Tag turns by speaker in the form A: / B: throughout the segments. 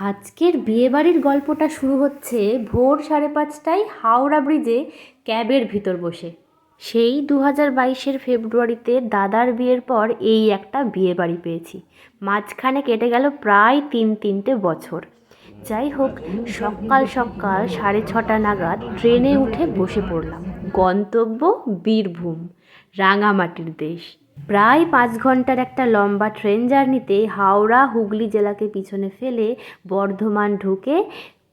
A: আজকের বিয়েবাড়ির গল্পটা শুরু হচ্ছে ভোর সাড়ে পাঁচটায় হাওড়া ব্রিজে ক্যাবের ভিতর বসে। সেই দু হাজার বাইশের ফেব্রুয়ারিতে দাদার বিয়ের পর এই একটা বিয়ে বাড়ি পেয়েছি। মাঝখানে কেটে গেল প্রায় তিন তিনটে বছর। যাই হোক, সকাল সকাল সাড়ে ছটা নাগাদ ট্রেনে উঠে বসে পড়লাম। গন্তব্য বীরভূম, রাঙামাটির দেশ। প্রায় পাঁচ ঘণ্টার একটা লম্বা ট্রেন জার্নিতে হাওড়া হুগলি জেলাকে পিছনে ফেলে বর্ধমান ঢুকে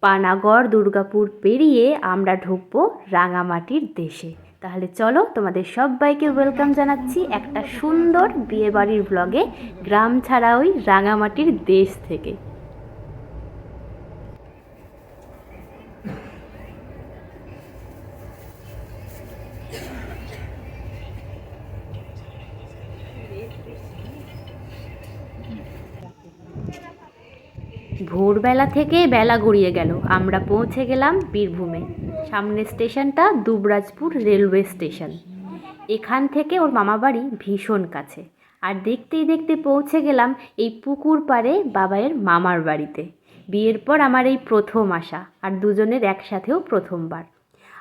A: পানাগড়, দুর্গাপুর পেরিয়ে আমরা ঢুকবো রাঙামাটির দেশে। তাহলে চলো তোমাদের সবাইকে ওয়েলকাম জানাচ্ছি একটা সুন্দর বিয়েবাড়ির ব্লগে, গ্রাম ছাড়া ওই রাঙামাটির দেশ থেকে। ভোরবেলা থেকে বেলা গড়িয়ে গেল। আমরা পৌঁছে গেলাম বীরভূমে। সামনের স্টেশনটা দুবরাজপুর রেলওয়ে স্টেশন। এখান থেকে ওর মামা বাড়ি ভীষণ কাছে। আর দেখতেই দেখতে পৌঁছে গেলাম এই পুকুর পাড়ে বাবায়ের মামার বাড়িতে। বিয়ের পর আমার এই প্রথম আসা, আর দুজনের একসাথেও প্রথমবার।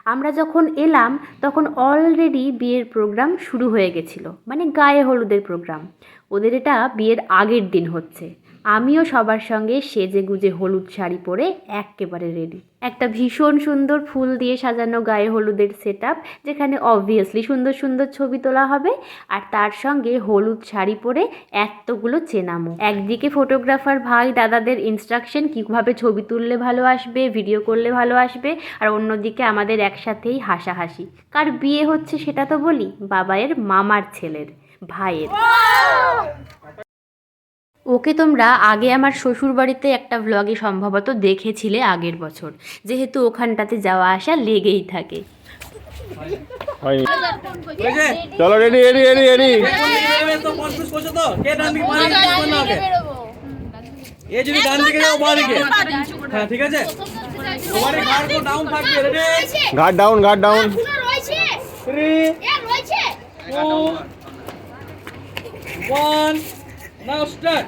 A: আমরা যখন এলাম, তখন অলরেডি বিয়ের প্রোগ্রাম শুরু হয়ে গেছিল। মানে গায়ে হলুদের প্রোগ্রাম ওদের এটা বিয়ের আগের দিন হচ্ছে। আমিও সবার সঙ্গে সেজে গুজে হলুদ শাড়ি পরে এক্কেবারে রেডি একটা ভীষণ সুন্দর ফুল দিয়ে সাজানো গায়ে হলুদের সেট যেখানে অবভিয়াসলি সুন্দর সুন্দর ছবি তোলা হবে, আর তার সঙ্গে হলুদ শাড়ি পরে এতগুলো চেনামো। একদিকে ফটোগ্রাফার ভাই দাদাদের ইনস্ট্রাকশন কীভাবে ছবি তুললে ভালো আসবে ভিডিও করলে ভালো আসবে, আর অন্যদিকে আমাদের একসাথেই হাসাহাসি। কার বিয়ে হচ্ছে সেটা তো বলি, বাবায়ের মামার ছেলের, ভাইয়ের। ওকে তোমরা আগে আমার শ্বশুর বাড়িতে একটা ভ্লগে সম্ভবত দেখেছিলে আগের বছর। যেহেতু ওখানটাতে যাওয়া আসা লেগেই থাকে।
B: চলো রেডি রেডি রেডি রেডি
C: এ যদি ডান দিকে যাও বাঁ দিকে। হ্যাঁ ঠিক আছে? কো ডাউন থাকবে ready
B: guard down guard down
D: রয়েছে।
C: 3
D: এ রয়েছে।
C: 1 নাও স্টার্ট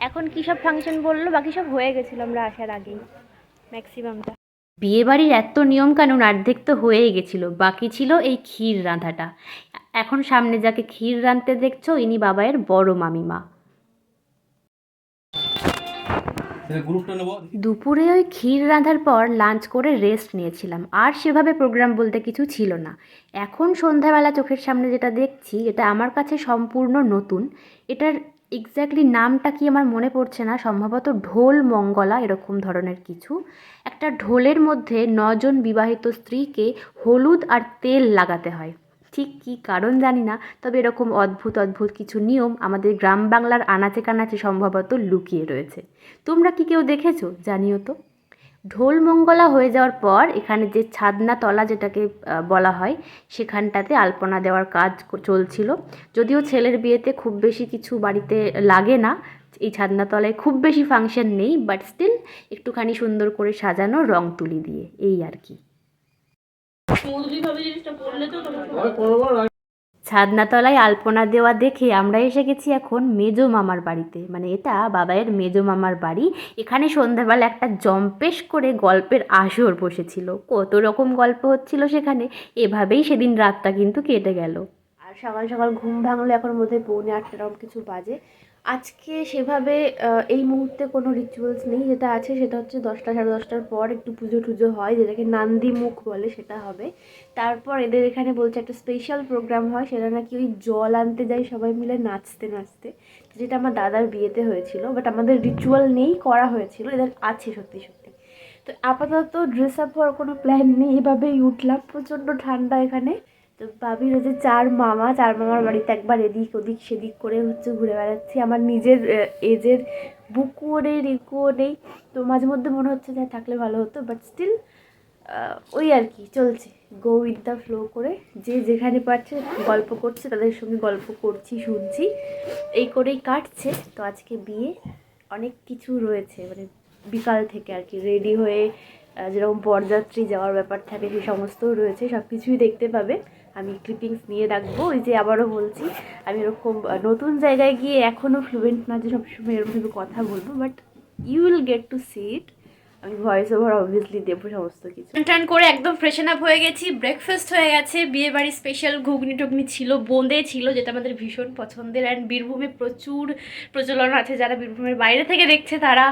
A: এখন কী সব ফাংশন বলল? বাকি সব হয়ে গেছিল আমরা আসার আগেই ম্যাক্সিমামটা বিয়েবাড়ির এত নিয়মকানুন অর্ধেক তো হয়েই গেছিল বাকি ছিল এই ক্ষীর রাঁধাটা। এখন সামনে যাকে ক্ষীর রাঁধতে দেখছ ইনি বাবায়ের বড় মামিমা। দুপুরে ওই ক্ষীর রাঁধার পর লাঞ্চ করে রেস্ট নিয়েছিলাম আর সেভাবে প্রোগ্রাম বলতে কিছু ছিল না। এখন সন্ধ্যাবেলা চোখের সামনে যেটা দেখছি এটা আমার কাছে সম্পূর্ণ নতুন। এটার এক্স্যাক্টলি নামটা কি আমার মনে পড়ছে না, সম্ভবত ঢোল মঙ্গলা এরকম ধরনের কিছু। একটা ঢোলের মধ্যে নজন বিবাহিত স্ত্রীকে হলুদ আর তেল লাগাতে হয়। ঠিক কী কারণ জানি না, তবে এরকম অদ্ভুত অদ্ভুত কিছু নিয়ম আমাদের গ্রাম বাংলার আনাচে কানাচে সম্ভবত লুকিয়ে রয়েছে। তোমরা কি কেউ দেখেছ? জানিও তো। ঢোল মঙ্গলা হয়ে যাওয়ার পর এখানে যে ছাদনা তলা যেটাকে বলা হয় সেখানটাতে আলপনা দেওয়ার কাজ চলছিল। যদিও ছেলের বিয়েতে খুব বেশি কিছু বাড়িতে লাগে না এই ছাদনা তলায় খুব বেশি ফাংশন নেই বাট স্টিল একটুখানি সুন্দর করে সাজানো রং তুলি দিয়ে এই আর কি। ছাদনাতলায় আলপনা দেওয়া দেখে আমরা এসে গেছি এখন মেজো মামার বাড়িতে। মানে এটা বাবাইয়ের মেজো মামার বাড়ি। এখানে সন্ধ্যাবেলা একটা জম্পেশ করে গল্পের আসর বসেছিল। কত রকম গল্প হচ্ছিল সেখানে। এভাবেই সেদিন রাতটা কিন্তু কেটে গেল। আর সকাল সকাল ঘুম ভাঙলো, এখন মধ্যে পৌনে আটটা রকম কিছু বাজে। আজকে সেভাবে এই মুহূর্তে কোনো রিচুয়ালস নেই, যেটা আছে সেটা হচ্ছে দশটা সাড়ে দশটার পর একটু পুজো টুজো হয়, যেটাকে নান্দি মুখ বলে, সেটা হবে। তারপর এদের এখানে বলছে একটা স্পেশাল প্রোগ্রাম হয়, সেটা নাকি ওই জল আনতে যায়, সবাই মিলে নাচতে নাচতে, যেটা আমার দাদার বিয়েতে হয়েছিল বাট আমাদের রিচুয়াল নেই, করা হয়েছিল, এদের আছে সত্যি সত্যি। তো আপাতত ড্রেস আপ হওয়ার কোনো প্ল্যান নেই, এভাবেই উঠলাম, প্রচণ্ড ঠান্ডা এখানে। তো ভাবির হচ্ছে চার মামা, চার মামার বাড়িতে একবার এদিক ওদিক সেদিক করে হচ্ছে ঘুরে বেড়াচ্ছি। আমার নিজের এজের বুকুও নেই রিকুও নেই। তো মাঝে মধ্যে মনে হচ্ছে যে থাকলে ভালো হতো বাট স্টিল ওই আর কি, চলছে। গো উইথ দ্য ফ্লো করে যে যেখানে পারছে গল্প করছে, তাদের সঙ্গে গল্প করছি, শুনছি। এই করেই কাটছে। তো আজকে বিয়ে অনেক কিছু রয়েছে মানে বিকাল থেকে আর কি রেডি হয়ে যেরকম বরযাত্রী যাওয়ার ব্যাপার থাকে, সে সমস্তও রয়েছে সব কিছুই দেখতে পাবে। আমি ক্লিপিংস নিয়ে রাখব, ওই যে আবারও বলছি, আমি এরকম নতুন জায়গায় গিয়ে এখনও ফ্লুয়েন্ট না যে সবসময় এরকমভাবে কথা বলব but you will get to see it আমি ভয়েস ওভার অবভিয়াসলি দেবো সমস্ত কিছু। টান করে একদম ফ্রেশন আপ হয়ে গেছি ব্রেকফাস্ট হয়ে গেছে বিয়ে বাড়ির স্পেশাল ঘুগনি টুগনি ছিল, বোঁদে ছিল, যেটা আমাদের ভীষণ পছন্দের অ্যান্ড বীরভূমে প্রচুর প্রচলন আছে, যারা বীরভূমের বাইরে থেকে দেখছে তারা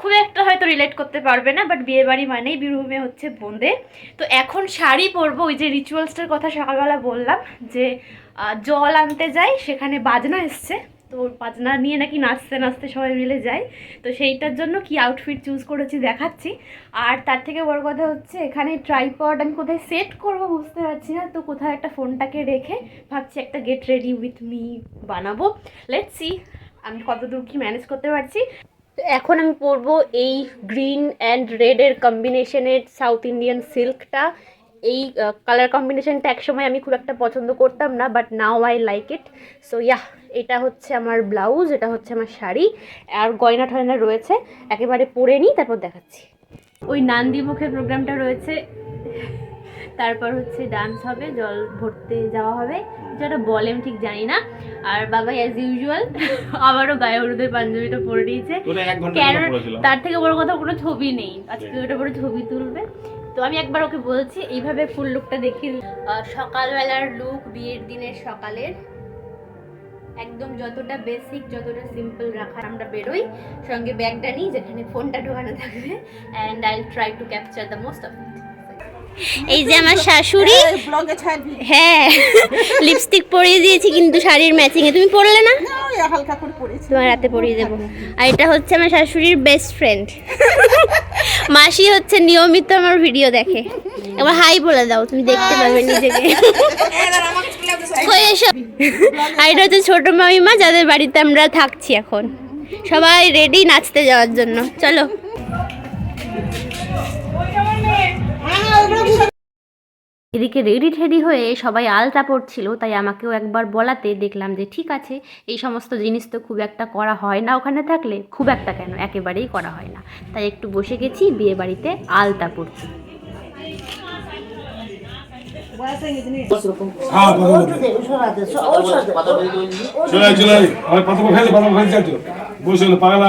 A: খুব একটা হয়তো রিলেট করতে পারবে না বাট বিয়ে বাড়ি মানেই বীরভূমে হচ্ছে বোঁদে তো এখন শাড়ি পরবো, ওই যে রিচুয়ালসটার কথা সকালবেলা বললাম, যে জল আনতে যাই, সেখানে বাজনা এসছে। তো বাজনা নিয়ে নাকি নাচতে নাচতে সবাই মিলে যায় তো সেইটার জন্য কি আউটফিট চুজ করেছি দেখাচ্ছি। আর তার থেকে বড় কথা হচ্ছে, এখানে ট্রাইপড আমি কোথায় সেট করব বুঝতে পারছি না। তো কোথাও একটা ফোনটাকে রেখে ভাবছি একটা গেট রেডি উইথ মি বানাবো। লেটস সি আমি কতদূর কি ম্যানেজ করতে পারছি। এখন আমি পরবো এই গ্রিন অ্যান্ড রেডের কম্বিনেশনের সাউথ ইন্ডিয়ান সিল্কটা এই কালার কম্বিনেশনটা একসময় আমি খুব একটা পছন্দ করতাম না but now I like it so yeah এটা হচ্ছে আমার ব্লাউজ, এটা হচ্ছে আমার শাড়ি, আর গয়না টয়না রয়েছে। একেবারে পরে নিই, তারপর দেখাচ্ছি। ওই নান্দি মুখের প্রোগ্রামটা রয়েছে। তারপর হচ্ছে ডান্স হবে জল ভরতে যাওয়া হবে যেটা বলে আমি ঠিক জানি না। আর বাবা অ্যাজ ইউজুয়াল আবারও গায়ে হলুদের পাঞ্জাবিটা পরে নিয়েছে।
B: তোরা
A: কেন তার থেকে বড় কথা কোনো ছবি নেই। আজকে ওটা পরে ছবি তুলবে। তো আমি একবার ওকে বলছি এইভাবে ফুল লুকটা দেখি। সকালবেলার লুক বিয়ের দিনের সকালের। একদম যতটা বেসিক যতটা সিম্পল রাখার আমরা বেরোই। সঙ্গে ব্যাগটা নিই যেখানে ফোনটা ঢোকানো থাকবে। And I try to capture the most of এই যে আমার শাশুড়ি। হ্যাঁ লিপস্টিক পরিয়ে দিয়েছি কিন্তু শাড়ির ম্যাচিং এ। তুমি পরলে না?
D: হালকা করে পড়েছি
A: তোমার রাতে পরিয়ে দেবো। আর এটা হচ্ছে আমার শাশুড়ির বেস্ট ফ্রেন্ড মাসি হচ্ছে নিয়মিত আমার ভিডিও দেখে। এবার হাই বলে দাও তুমি দেখতে পাবে নিজেকে। আর এটা হচ্ছে ছোট মামিমা যাদের বাড়িতে আমরা থাকছি এখন। সবাই রেডি নাচতে যাওয়ার জন্য। চলো। এদিকে রেডি ঠেডি হয়ে সবাই আলতা পড়ছিল তাই আমাকেও একবার বলাতে দেখলাম যে ঠিক আছে এই সমস্ত জিনিস তো খুব একটা করা হয় না ওখানে থাকলে খুব একটা কেন? একেবারেই করা হয় না। তাই একটু বসে গেছি বিয়ে বাড়িতে আলতা পড়ছি
E: হ্যাঁ বসে পাগলা।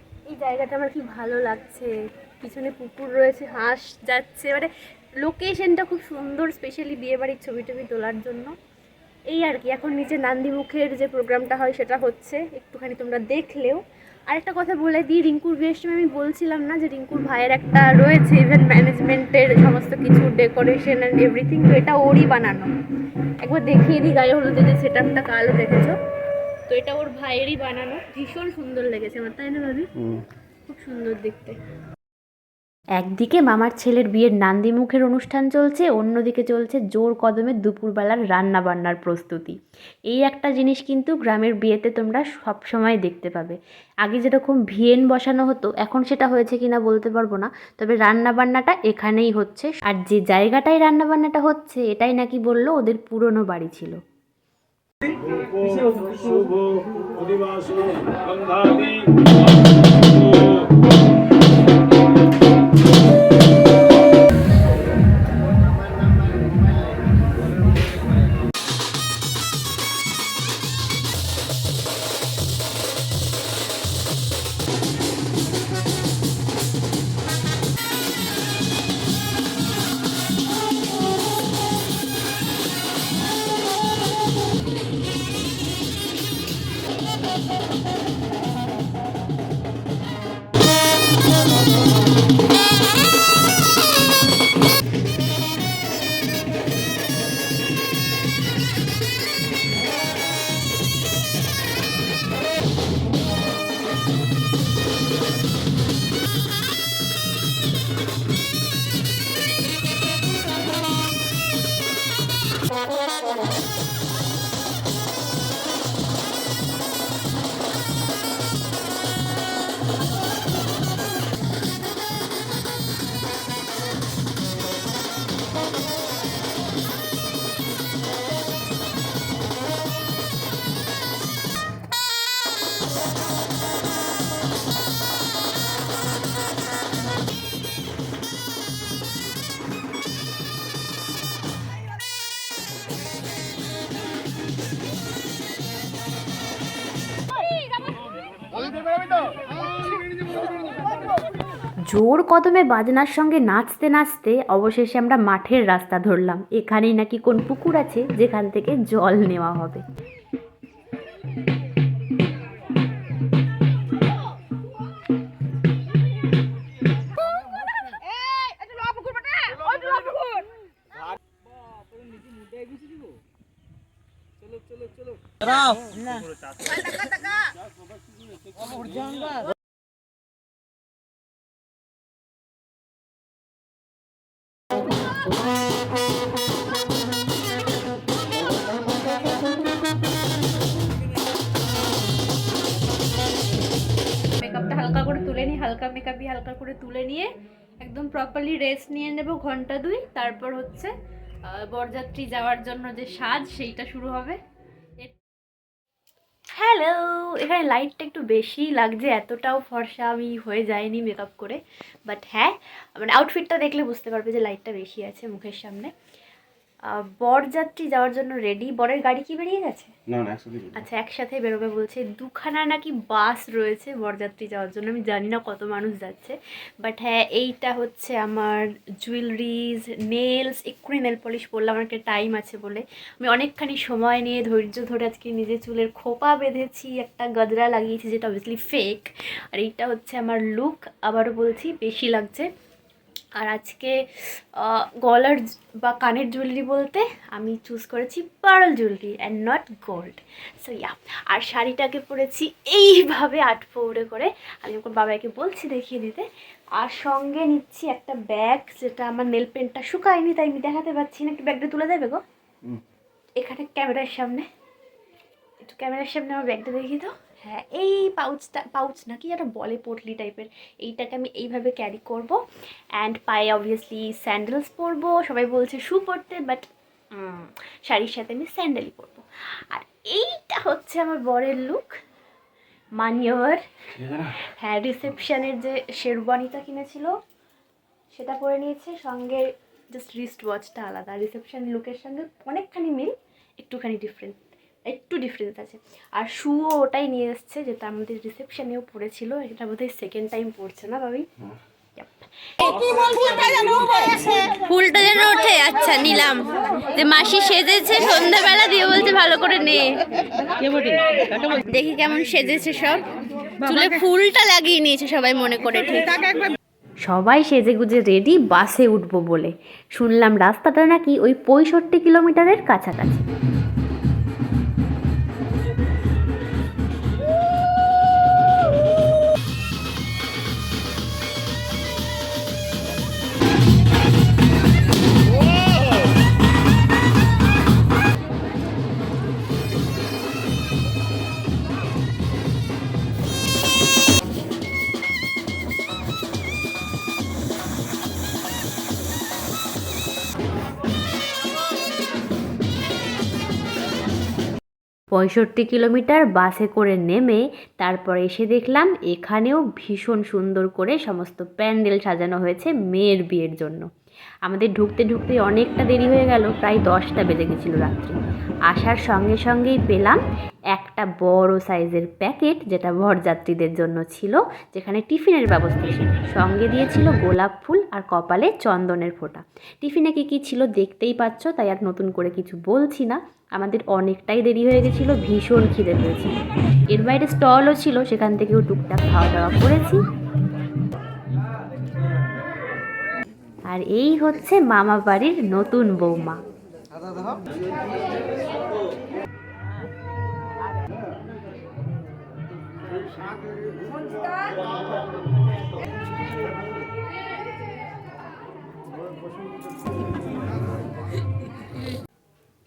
A: এই জায়গাটা আমার কি ভালো লাগছে। পিছনে পুকুর রয়েছে, হাঁস যাচ্ছে। মানে লোকেশনটা খুব সুন্দর স্পেশালি বিয়ে বাড়ির ছবি টবি তোলার জন্য। এই আর কি, এখন নিচে নান্দিমুখের যে প্রোগ্রামটা হয় সেটা হচ্ছে। একটুখানি তোমরা দেখলেও। আরেকটা কথা বলে দিই, রিঙ্কুর বিয়ের সময় আমি বলছিলাম না যে রিঙ্কুর ভাইয়ের একটা রয়েছে ইভেন্ট ম্যানেজমেন্টের সমস্ত কিছু ডেকোরেশন অ্যান্ড এভরিথিং তো এটা ওরই বানানো। একবার দেখিয়ে দিই, গায়ে হলুদের যে সেট আপটা কালো দেখেছ। তো এটা ওর ভাইয়েরই বানানো। ভীষণ সুন্দর লেগেছে আমার তাই না ভাবি? খুব সুন্দর দেখতে। একদিকে মামার ছেলের বিয়ের নান্দিমুখের অনুষ্ঠান চলছে অন্যদিকে চলছে জোর কদমে দুপুরবেলার রান্না বান্নার প্রস্তুতি। এই একটা জিনিস কিন্তু গ্রামের বিয়েতে তোমরা সব সময় দেখতে পাবে। আগে যেরকম ভিয়েন বসানো হতো এখন সেটা হয়েছে কিনা বলতে পারব না তবে রান্না বান্নাটা এখানেই হচ্ছে। আর যে জায়গাটায় রান্না বান্নাটা হচ্ছে এটাই নাকি বলল ওদের পুরনো বাড়ি ছিল।
E: শুভ অধিবাস গন্ধাদি
A: জোর কদমে বাজনার সঙ্গে নাচতে নাচতে অবশেষে আমরা মাঠের রাস্তা ধরলাম। এখানেই নাকি কোন পুকুর আছে, যেখান থেকে জল নেওয়া হবে। হালকা করে তুলে নিয়ে একদম প্রপারলি রেস্ট নিয়ে নেব ঘণ্টা দুই। তারপর হচ্ছে বরযাত্রী যাওয়ার জন্য যে সাজ, সেইটা শুরু হবে। হ্যালো এখানে লাইটটা একটু বেশি লাগছে, এতটাও ফর্সা আমি হয়ে যায়নি মেকআপ করে। বাট হ্যাঁ মানে আউটফিটটা দেখলে বুঝতে পারবে যে লাইটটা বেশি আছে মুখের সামনে। বরযাত্রী যাওয়ার জন্য রেডি বরের গাড়ি কি বেরিয়ে গেছে?
B: না না একসাথে
A: আচ্ছা একসাথে বেরোবে বলছে দুখানা নাকি বাস রয়েছে বরযাত্রী যাওয়ার জন্য। আমি জানি না কত মানুষ যাচ্ছে বাট হ্যাঁ এইটা হচ্ছে আমার জুয়েলারিজ নেলস এক্ষুনি নেল পলিশ পরলাম আমার একটা টাইম আছে বলে। আমি অনেকখানি সময় নিয়ে ধৈর্য ধরে আজকে নিজের চুলের খোপা বেঁধেছি একটা গজরা লাগিয়েছি যেটা অবভিয়াসলি ফেক আর এইটা হচ্ছে আমার লুক আবারও বলছি বেশি লাগছে। আর আজকে গলার বা কানের জুয়েলারি বলতে আমি চুজ করেছি pearl jewellery and not gold so ya আর শাড়িটাকে পরেছি এইভাবে আট পৌড়ে করে। আমি ওর বাবাকে বলছি দেখিয়ে দিতে। আর সঙ্গে নিচ্ছি একটা ব্যাগ যেটা আমার নেল পেন্টটা শুকায়নি তাই আমি দেখাতে পাচ্ছি না। একটু ব্যাগটা তুলে দেবে গো? এখানে ক্যামেরার সামনে। একটু ক্যামেরার সামনে আমার ব্যাগটা দেখিয়ে দাও। হ্যাঁ এই পাউচটা পাউচ নাকি একটা বলে পটলি টাইপের এইটাকে আমি এইভাবে ক্যারি করব। অ্যান্ড পায়ে অবভিয়াসলি স্যান্ডেলস পরবো সবাই বলছে শু পরতে বাট শাড়ির সাথে আমি স্যান্ডেলই পরবো। আর এইটা হচ্ছে আমার বরের লুক মানিয়র। হ্যাঁ রিসেপশনের যে শেরওয়ানিটা কিনেছিল সেটা পরে নিয়েছে সঙ্গে জাস্ট রিস্ট ওয়াচটা আলাদা। রিসেপশন লুকের সঙ্গে অনেকখানি মিল একটুখানি ডিফারেন্ট একটু ডিফারেন্স আছে। আর শুও ওটাই নিয়ে এসছে যেটা আমাদের রিসেপশনেও পড়েছিল এটা বোধহয় সেকেন্ড টাইম পড়ছে না ভাবি? ফুলটা যেন ওঠে আচ্ছা নিলাম। যে মাসি সেজেছে সন্ধ্যাবেলা দিয়ে বলছে ভালো করে নে। দেখি কেমন সেজেছে সব। চুলে ফুলটা লাগিয়ে নিয়েছে সবাই মনে করে ঠিক। সবাই সেজে গুজে রেডি বাসে উঠবো বলে। শুনলাম রাস্তাটা নাকি ওই পঁয়ষট্টি কিলোমিটারের কাছাকাছি। পঁয়ষট্টি কিলোমিটার বাসে করে নেমে তারপর এসে দেখলাম এখানেও ভীষণ সুন্দর করে সমস্ত প্যান্ডেল সাজানো হয়েছে মেয়ের বিয়ের জন্য। আমাদের ঢুকতে ঢুকতে অনেকটা দেরি হয়ে গেল, প্রায় দশটা বেজে গেছিল রাত্রি। আসার সঙ্গে সঙ্গেই পেলাম একটা বড় সাইজের প্যাকেট যেটা বরযাত্রীদের জন্য ছিল, যেখানে টিফিনের ব্যবস্থা ছিল। সঙ্গে দিয়েছিল গোলাপ ফুল আর কপালে চন্দনের ফোঁটা। টিফিনে কী কী ছিল দেখতেই পাচ্ছ, তাই আর নতুন করে কিছু বলছি না। আমাদের অনেকটাই দেরি হয়ে গেছিল, ভীষণ খিদে পেয়েছিল। এর বাইরে স্টলও ছিল, সেখান থেকেও টুকটাক খাওয়া দাওয়া করেছি। আর এই হচ্ছে মামা বাড়ির নতুন বৌমা।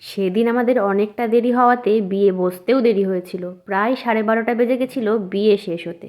A: সেদিন আমাদের অনেকটা দেরি হওয়াতে বিয়ে বসতেও দেরি হয়েছিল। প্রায় সাড়ে বারোটা বেজে গেছিল বিয়ে শেষ হতে।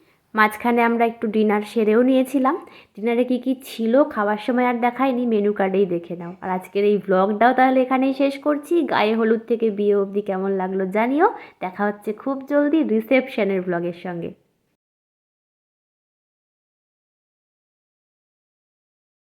A: মাঝখানে আমরা একটু ডিনার সেরেও নিয়েছিলাম। ডিনারে কি কি ছিল খাওয়ার সময় আর দেখায়নি মেনু কার্ডেই দেখে নাও। আর আজকের এই ব্লগটাও তাহলে এখানেই শেষ করছি। গায়ে হলুদ থেকে বিয়ে অবধি কেমন লাগল জানিও। দেখা হচ্ছে খুব জলদি রিসেপশনের ব্লগের সঙ্গে।